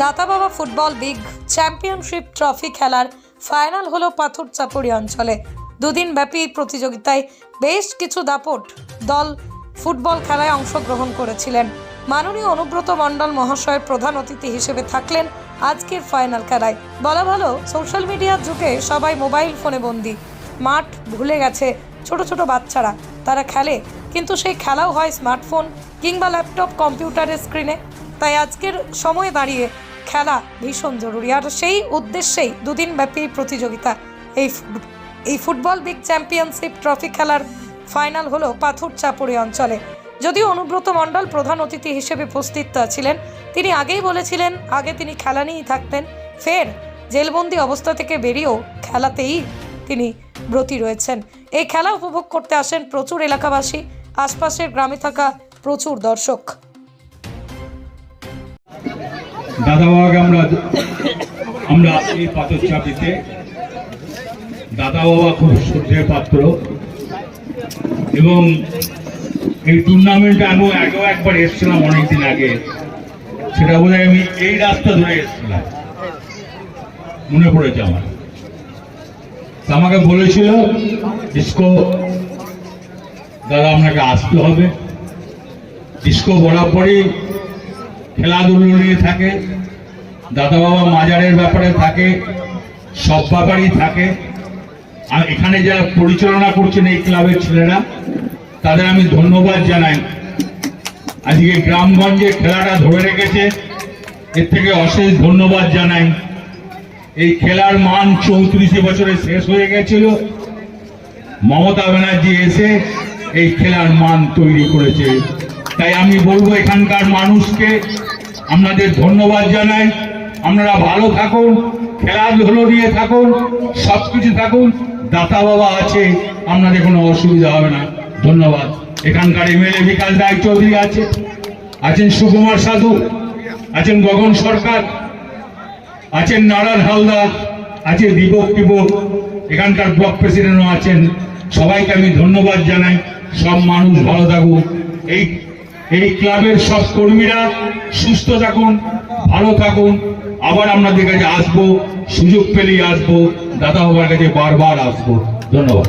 Data Baba football big championship trophy খেলার final হলো পাথর চাপড়ি অঞ্চলে। দুদিন ব্যাপী প্রতিযোগিতায় বেশ কিছু দাপট দল ফুটবল খেলায় অংশগ্রহণ করেছিলেন। মাননীয় অনুব্রত মণ্ডল মহাশয়ের প্রধান অতিথি হিসেবে থাকলেন আজকের ফাইনাল খেলায়। বলা ভালো সোশ্যাল মিডিয়ার যুগে সবাই মোবাইল ফোনে বন্দি। মাঠ ভুলে গেছে ছোট ছোট বাচ্চারা। তারা খেলে, কিন্তু সেই খেলাও হয় স্মার্টফোন কিংবা ল্যাপটপ কম্পিউটারের স্ক্রিনে তাই আজকের সময়ে দাঁড়িয়ে খেলা ভীষণ জরুরি। আর সেই উদ্দেশ্যেই দুদিন ব্যাপী প্রতিযোগিতা। এই এই ফুটবল বিগ চ্যাম্পিয়নশিপ ট্রফি খেলার ফাইনাল হলো পাথর চাপড়ি অঞ্চলে। যদিও অনুব্রত মণ্ডল প্রধান অতিথি হিসেবে উপস্থিত ছিলেন, তিনি আগেই বলেছিলেন, আগে তিনি খেলা নিয়েই থাকতেন, ফের জেলবন্দি অবস্থা থেকে বেরিয়েও খেলাতেই তিনি ব্রতী রয়েছেন। এই খেলা উপভোগ করতে আসেন প্রচুর এলাকাবাসী, আশপাশের গ্রামে থাকা প্রচুর দর্শক। দাদা বাবাকে আমরা আমরা এই পাথর চাপিতে দাদা বাবা খুব শ্রদ্ধের পাত্র। এবং এই টুর্নামেন্টে আমি আগেও একবার এসেছিলাম অনেকদিন আগে। সেটা বোধ আমি এই রাস্তা ধরে এসেছিলাম। মনে পড়েছে আমার। আমাকে বলেছিল, ডিস্কো, দাদা আপনাকে আসতে হবে। ডিস্কো বরাবরই খেলাধুলো নিয়ে থাকে দাদা বাবা মাজারের ব্যাপারে থাকে, সব ব্যাপারই থাকে। আর এখানে যারা পরিচালনা করছেন এই ক্লাবের ছেলেরা, তাদের আমি ধন্যবাদ জানাই। আজকে গ্রামগঞ্জে খেলাটা ধরে রেখেছে, এর থেকে অশেষ ধন্যবাদ জানাই। এই খেলার মান চৌত্রিশে বছরে শেষ হয়ে গেছিল। মমতা ব্যানার্জি এসে এই খেলার মান তৈরি করেছে। তাই আমি বলব এখানকার মানুষকে আপনাদের ধন্যবাদ জানাই। আপনারা ভালো থাকুন, খেলাধুলো নিয়ে থাকুন সব কিছু থাকুন। দাতা বাবা আছে, আপনাদের কোনো অসুবিধা হবে না। ধন্যবাদ। এখানকার এমএলএ বিকাশ রায় চৌধুরী আছে, আছেন সুকুমার সাধু, আছেন গগন সরকার, আছেন নারায়ণ হালদার, আছে দীপক টিপক, এখানকার ব্লক প্রেসিডেন্টও আছেন। সবাইকে আমি ধন্যবাদ জানাই। সব মানুষ ভালো থাকুক। এই এই ক্লাবের সব কর্মীরা সুস্থ থাকুন, ভালো থাকুন। আবার আপনাদের কাছে আসব, সুযোগ পেলেই আসব। দাদা বাবার কাছে বারবার আসব। ধন্যবাদ।